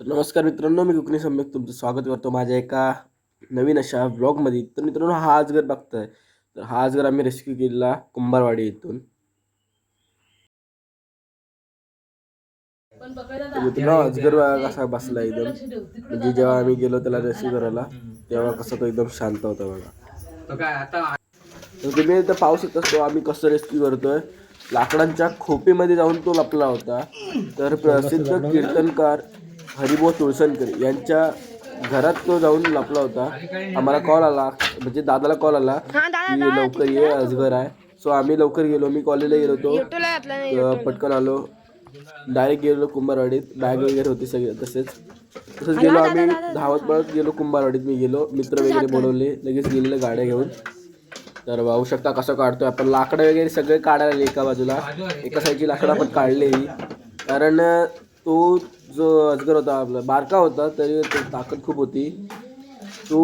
तर नमस्कार मित्रांनो मी कुकनी सम्यक. तुमचं स्वागत करतो माझ्या एका नवीन अशा ब्लॉगमध्ये तर मित्रांनो हा आजगर बघताय. तर हा आजगर आम्ही रेस्क्यू केलेला कुंभारवाडी इथून. तर मित्रांनो अजगर बघा कसा बसला एकदम. म्हणजे जेव्हा आम्ही गेलो त्याला रेस्क्यू करायला तेव्हा कसा तो एकदम शांत होता बघा. तो काय आता तर तुम्ही इथं पाहू शकता तो आम्ही कसं रेस्क्यू करतोय. लाकडांच्या खोपीमध्ये जाऊन तो लपला होता. तर प्रसिद्ध कीर्तनकार हरिभाऊ तुळसनकर यांच्या घरात तो जाऊन लपला होता. आम्हाला कॉल आला. म्हणजे दादाला कॉल आला की लवकर ये अजगर आहे. सो आम्ही लवकर गेलो. मी कॉलेजला गेलो होतो. पटकन आलो. डायरेक्ट गेलो कुंभारवाडीत. बॅग वगैरे होती सगळे तसेच. तसंच गेलो आम्ही. धावत पळत गेलो कुंभारवाडीत. मी गेलो. मित्र वगैरे बोलवले. लगेच गेलेले गाड्या घेऊन. तर पाहू शकता कसं काढतोय आपण. लाकडं वगैरे सगळे काढायला एका बाजूला. एका साईडची लाकडं आपण काढली कारण तो जो अजगर होता आपला बारका होता तरी तो ताकद खूप होती. तो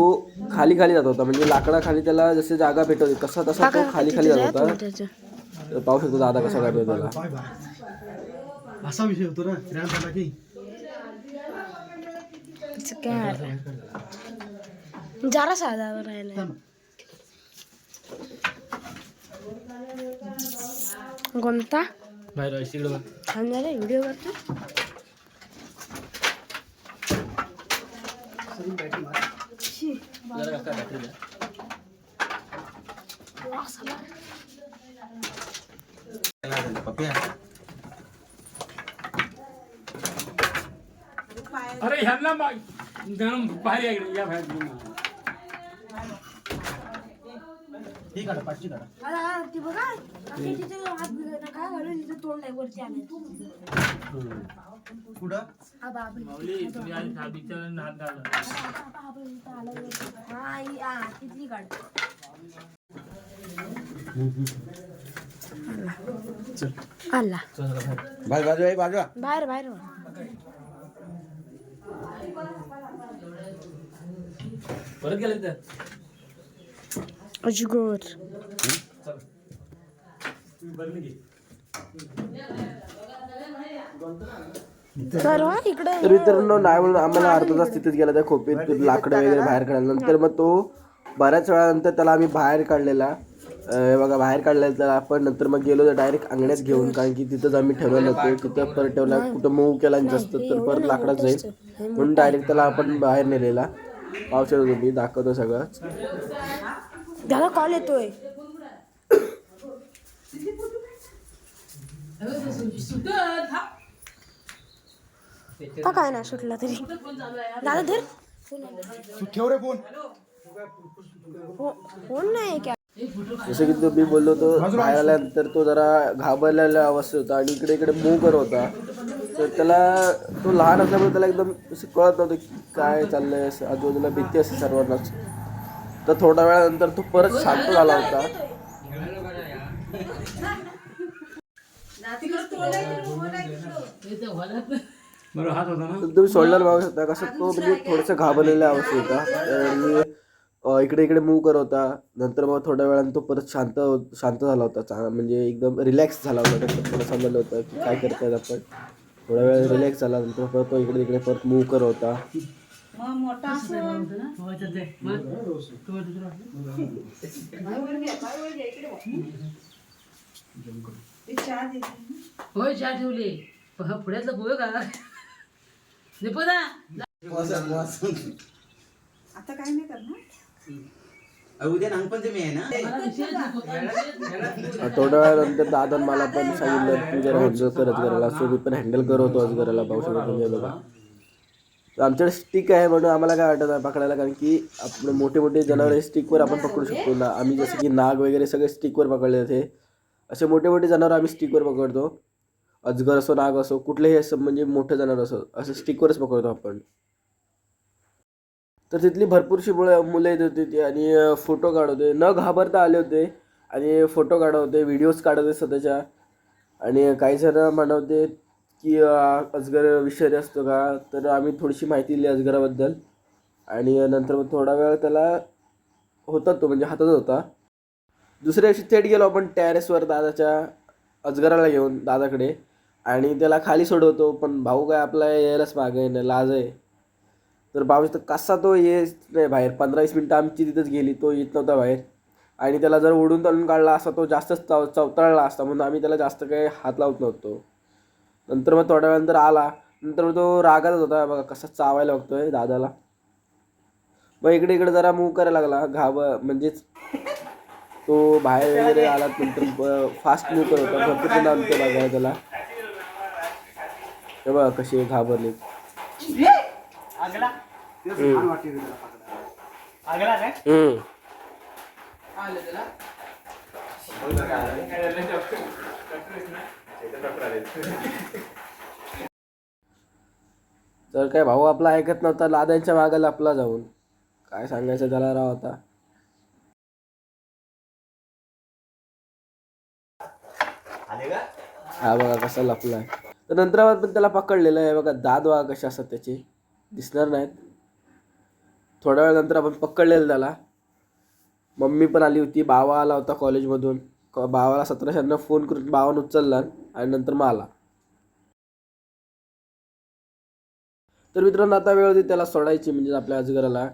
खाली खाली जात होता. म्हणजे लाकडा खाली त्याला जसे जागा भेटत होती कसा तसा तो खाली खाली जात होता. पाहू शकतो दादा कसा काढतोय त्याला. असा विषय होतो ना की. जरा साधा राहिला कोणता? बाहेर व्हिडिओ करतो. अरे ह्यांना गरम बाहेर या या बाहेर ही काढा पाचशे काढा ती बघा काय घालून तिचं तोंड नाही वरती आले कुठं? माऊली तुम्ही आज घाला. बाजू बाजू आहे बाजू. बाहेर बाहेर. परत गेले तर? अजगर. तर इकडे. तर मित्रांनो नाही म्हणून आम्हाला अर्धा तास तिथेच गेला त्या खोपीत लाकडं वगैरे बाहेर काढायला नंतर मग तो बऱ्याच वेळानंतर त्याला आम्ही बाहेर काढलेला. बघा बाहेर काढलेला त्याला आपण नंतर मग गेलो तर डायरेक्ट अंगण्यात घेऊन कारण की तिथंच आम्ही ठेवलं नव्हतो तिथं परत ठेवला कुठं मूव केला जास्त तर परत लाकडात जाईल. म्हणून डायरेक्ट त्याला आपण बाहेर नेलेला. पावसाळ्यात तुम्ही दाखवतो सगळं. त्याला कॉल येतोय. का काय ना सुटला तरी? दादा धर. तू ठेव रे फोन. फो- फोन नाही क्या? जसं की तो मी बोललो तो बाहेर आल्यानंतर तो जरा घाबरलेला अवस्थेत होता आणि इकडे इकडे मूव करत होता. तर त्याला तो लहान असल्यामुळे त्याला एकदम असं कळत नव्हतं की काय चाललंय असं. आजूबाजूला भीती असते सर्वांनाच. तर थोड्या वेळानंतर तो परत शांत झाला होता. बरोबर हात होता ना? तर तुम्ही बघू शकता कसं तो म्हणजे थोडासा घाबरलेला अवस्थेत होता. आणि अं, इकडे इकडे मूव करत होता. नंतर मग थोड्या वेळानं तो परत शांत शांत झाला होता. चांगला म्हणजे एकदम रिलॅक्स झाला होता. त्याचं थोडं समजलं होतं की काय करतायत आपण. थोड्या वेळ रिलॅक्स झाला नंतर परत तो इकडे इकडे परत मूव करत होता. होय चहा ठेवली. हा पुढ्यातलं पोहे का निपो ना उद्या नागपंचमी आहे ना? मला विषयच नको. आणि थोड्या वेळानंतर दादा मला पण सांगितलं तू जरा हँडल करत करायला सो मी पण हँडल करत आज करायला पाहू शकतो तुम्ही बघा. तर आमच्याकडे स्टिक आहे म्हणून आम्हाला काय वाटत नाही पकडायला कारण की आपले मोठे मोठे जनावर स्टिकवर आपण पकडू शकतो ना. आम्ही जसं की नाग वगैरे सगळे स्टिकवर पकडले जाते असे मोठे मोठे जनावर आम्ही स्टिकवर पकडतो. अजगर असो नाग असो कुठलेही असं म्हणजे मोठं जनावर असो असं स्टिकवरच पकडतो आपण. तर तिथली भरपूरशी मुलं मुलं येत होती ती आणि फोटो काढवते न घाबरता आले होते आणि फोटो काढवते व्हिडिओज काढवते स्वतःच्या. आणि काही जण म्हणवते की अजगर विषारी असतो का? तर आम्ही थोडीशी माहिती दिली अजगराबद्दल. आणि नंतर मग थोडा वेळ त्याला होता तो म्हणजे हातात होता. दुसऱ्या दिवशी थेट गेलो आपण टॅरेसवर दादाच्या अजगराला घेऊन दादाकडे. आणि त्याला खाली सोडवतो पण भाऊ काय आपला यायलाच मागे ना लाज आहे. तर भाऊ तर कसा तो येत नाही बाहेर पंधरा वीस मिनटं आमची तिथंच गेली तो येत नव्हता बाहेर. आणि त्याला जर ओढून तळून काढला असता तो जास्तच चव चवताळला असता म्हणून आम्ही त्याला जास्त काही हात लावत नव्हतो. नंतर मग थोड्या वेळानंतर आला नंतर मग तो रागातच होता बघा कसा चावायला बघतोय दादाला. मग इकडे इकडे जरा मूव करायला लागला घाब म्हणजेच तो बाहेर वगैरे आला नंतर फास्ट मूव करत होता भरपूर आमच्या बघायला त्याला हे बघा कसे घाबरले. हम्म. तर काय? भाऊ आपला ऐकत नव्हता लाद्यांच्या मागायला आपला जाऊन. काय सांगायचं त्याला राव आता. हा बघा कसा लपलाय. तर नंतर पण त्याला पकडलेलं आहे. बघा दात बघा कसे असतात त्याचे. दिसणार नाहीत. थोड्या वेळानंतर आपण पकडलेलं त्याला. मम्मी पण आली होती. बावा आला होता कॉलेजमधून. बावाला सतराशांना फोन करून बावान उचलला आणि नंतर मग आला. तर मित्रांनो आता वेळ होती त्याला सोडायची म्हणजे आपल्या अजगराला.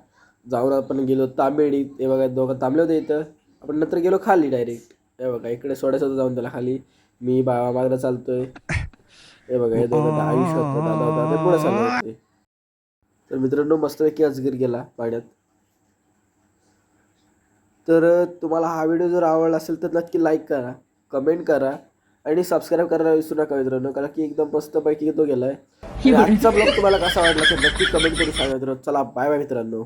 जाऊन आपण गेलो तांबेडीत. हे बघा दोघं थांबले होते इथं. आपण नंतर गेलो खाली डायरेक्ट हे बघा इकडे सोडायचं होतं जाऊन त्याला खाली. मी बाबा मागं चालतोय. हे बघा हे दोघं आयुष होतं दादा होता ते पुढे चालले होते तर मित्रांनो मस्तपैकी अजगर गेला पाण्यात. तर तुम्हाला हा व्हिडिओ जर आवडला असेल तर नक्की लाईक करा कमेंट करा आणि सबस्क्राईब करायला विसरू नका मित्रांनो कारण की एकदम मस्तपैकी तो गेलाय. आजचा ब्लॉग तुम्हाला कसा वाटला तर नक्की कमेंट करून सांगा मित्रांनो. चला बाय बाय मित्रांनो.